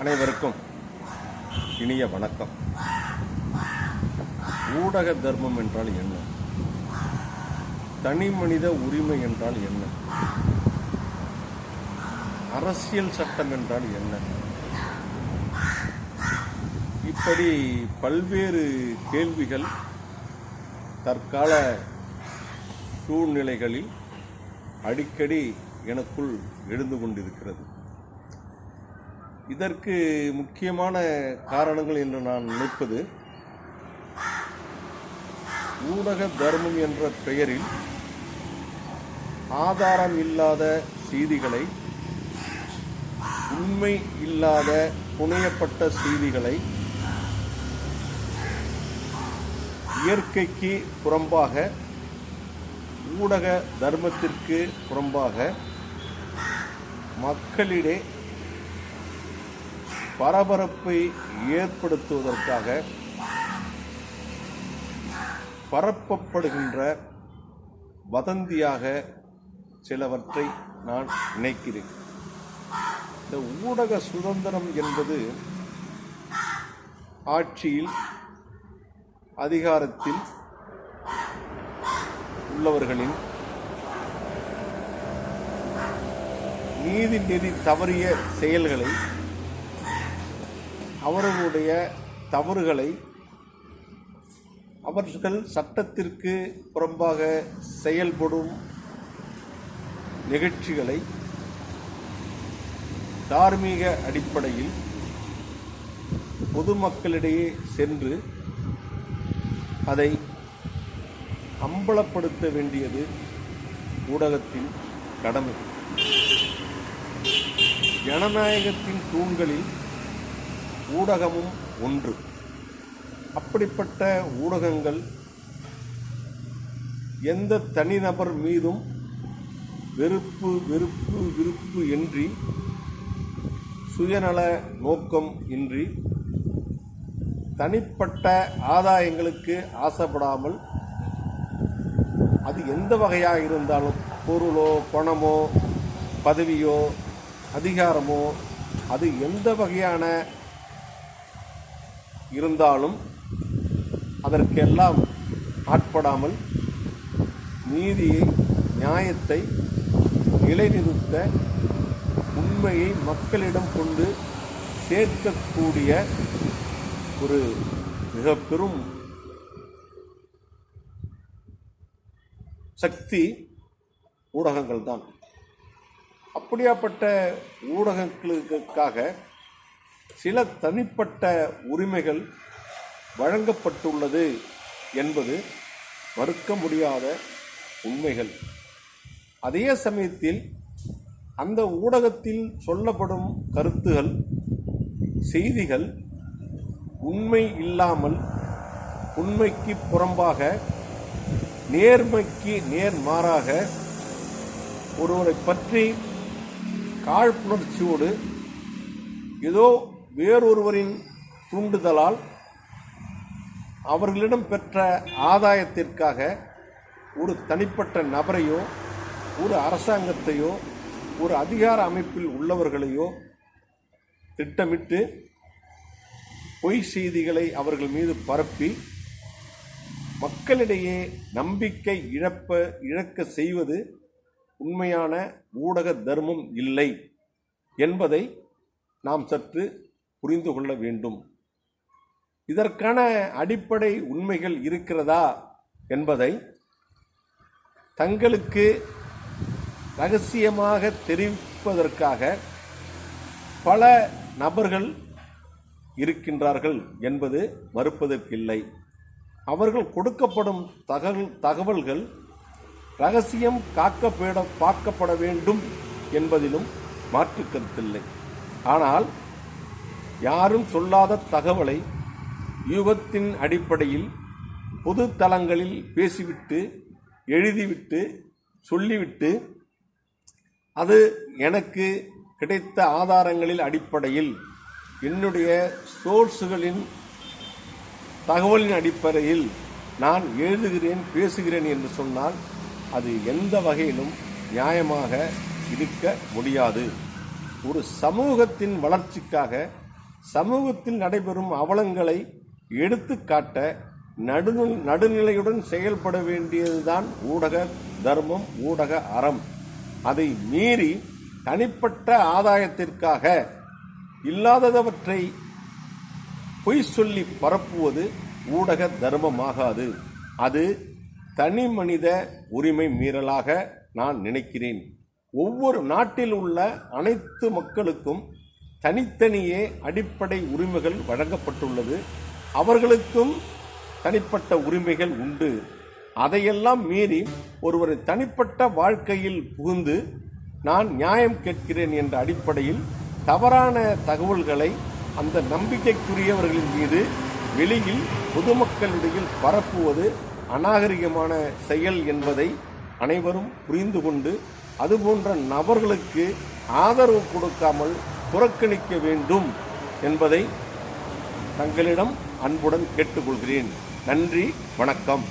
அனைவருக்கும் இனிய வணக்கம். ஊடக தர்மம் என்றால் என்ன? தனி மனித உரிமை என்றால் என்ன? அரசியல் சட்டம் என்றால் என்ன? இப்படி பல்வேறு கேள்விகள் தற்கால சூழ்நிலைகளில் அடிக்கடி எனக்குள் எழுந்து கொண்டிருக்கிறது. இதற்கு முக்கியமான காரணங்கள் என்று நான் நினைப்பது ஊடக தர்மம் என்ற பெயரில் ஆதாரம் இல்லாத செய்திகளை உண்மை இல்லாத புனையப்பட்ட செய்திகளை இயற்கைக்கு புறம்பாக ஊடக தர்மத்திற்கு புறம்பாக மக்களிடையே பரபரப்பை ஏற்படுத்துவதற்காக பரப்பப்படுகின்ற வதந்தியாக சிலவற்றை நான் நினைக்கிறேன். இந்த ஊடக சுதந்திரம் என்பது ஆட்சியில் அதிகாரத்தில் உள்ளவர்களின் நீதி நெறி தவறிய செயல்களை அவர்களுடைய தவறுகளை அவர்கள் சட்டத்திற்கு புறம்பாக செயல்படும் நிகழ்ச்சிகளை தார்மீக அடிப்படையில் பொதுமக்களிடையே சென்று அதை அம்பலப்படுத்த வேண்டியது ஊடகத்தின் கடமை. ஜனநாயகத்தின் தூண்களில் ஊடகமும் ஒன்று. அப்படிப்பட்ட ஊடகங்கள் எந்த தனிநபர் மீதும் வெறுப்பு வெறுப்பு விருப்பு இன்றி சுயநல நோக்கம் இன்றி தனிப்பட்ட ஆதாயங்களுக்கு ஆசைப்படாமல் அது எந்த வகையாக இருந்தாலும் பொருளோ பணமோ பதவியோ அதிகாரமோ அது எந்த வகையான இருந்தாலும் அதற்கெல்லாம் ஆட்படாமல் நீதியை நியாயத்தை நிலைநிறுத்த உண்மையை மக்களிடம் கொண்டு சேர்க்கக்கூடிய ஒரு மிக பெரும் சக்தி ஊடகங்கள் தான் அப்படியாப்பட்ட ஊடகங்களுக்காக சில தனிப்பட்ட உரிமைகள் வழங்கப்பட்டுள்ளது என்பது மறுக்க முடியாத உண்மைகள். அதே சமயத்தில் அந்த ஊடகத்தில் சொல்லப்படும் கருத்துகள் செய்திகள் உண்மை இல்லாமல் உண்மைக்கு புறம்பாக நேர்மைக்கு நேர்மாறாக ஒருவரை பற்றி காழ்ப்புணர்ச்சியோடு ஏதோ வேறொருவரின் தூண்டுதலால் அவர்களிடம் பெற்ற ஆதாயத்திற்காக ஒரு தனிப்பட்ட நபரையோ ஒரு அரசாங்கத்தையோ ஒரு அதிகார அமைப்பில் உள்ளவர்களையோ திட்டமிட்டு பொய் செய்திகளை அவர்கள் மீது பரப்பி மக்களிடையே நம்பிக்கை இழப்ப இழக்க செய்வது உண்மையான ஊடக தர்மம் இல்லை என்பதை நாம் சற்று புரிந்து கொள்ள வேண்டும். இதற்கான அடிப்படை உண்மைகள் இருக்கிறதா என்பதை தங்களுக்கு ரகசியமாக தெரிவிப்பதற்காக பல நபர்கள் இருக்கின்றார்கள் என்பது மறுப்பதற்கில்லை. அவர்கள் கொடுக்கப்படும் தகவல் தகவல்கள் ரகசியம் காக்கப்பட பார்க்கப்பட வேண்டும் என்பதிலும் மாற்று கருத்தில்லை. ஆனால் யாரும் சொல்லாத தகவலை யூகத்தின் அடிப்படையில் பொது தளங்களில் பேசிவிட்டு எழுதிவிட்டு சொல்லிவிட்டு அது எனக்கு கிடைத்த ஆதாரங்களில் அடிப்படையில் என்னுடைய சோர்ஸுகளின் தகவலின் அடிப்படையில் நான் எழுதுகிறேன் பேசுகிறேன் என்று சொன்னால் அது எந்த வகையிலும் நியாயமாக இருக்க முடியாது. ஒரு சமூகத்தின் வளர்ச்சிக்காக சமூகத்தில் நடைபெறும் அவலங்களை எடுத்துக்காட்ட நடுநில் நடுநிலையுடன் செயல்பட வேண்டியதுதான் ஊடக தர்மம் ஊடக அறம். அதை மீறி தனிப்பட்ட ஆதாயத்திற்காக இல்லாதவற்றை பொய் சொல்லி பரப்புவது ஊடக தர்மமாகாது. அது தனி மனித உரிமை மீறலாக நான் நினைக்கிறேன். ஒவ்வொரு நாட்டில் உள்ள அனைத்து மக்களுக்கும் தனித்தனியே அடிப்படை உரிமைகள் வழங்கப்பட்டுள்ளது. அவர்களுக்கும் தனிப்பட்ட உரிமைகள் உண்டு. அதையெல்லாம் மீறி ஒருவர் தனிப்பட்ட வாழ்க்கையில் புகுந்து நான் நியாயம் கேட்கிறேன் என்ற அடிப்படையில் தவறான தகவல்களை அந்த நம்பிக்கைக்குரியவர்களின் மீது வெளியில் பொதுமக்களிடையில் பரப்புவது அநாகரிகமான செயல் என்பதை அனைவரும் புரிந்து கொண்டு அதுபோன்ற நபர்களுக்கு ஆதரவு கொடுக்காமல் புறக்கணிக்க வேண்டும் என்பதை தங்களிடம் அன்புடன் கேட்டுக்கொள்கிறேன். நன்றி வணக்கம்.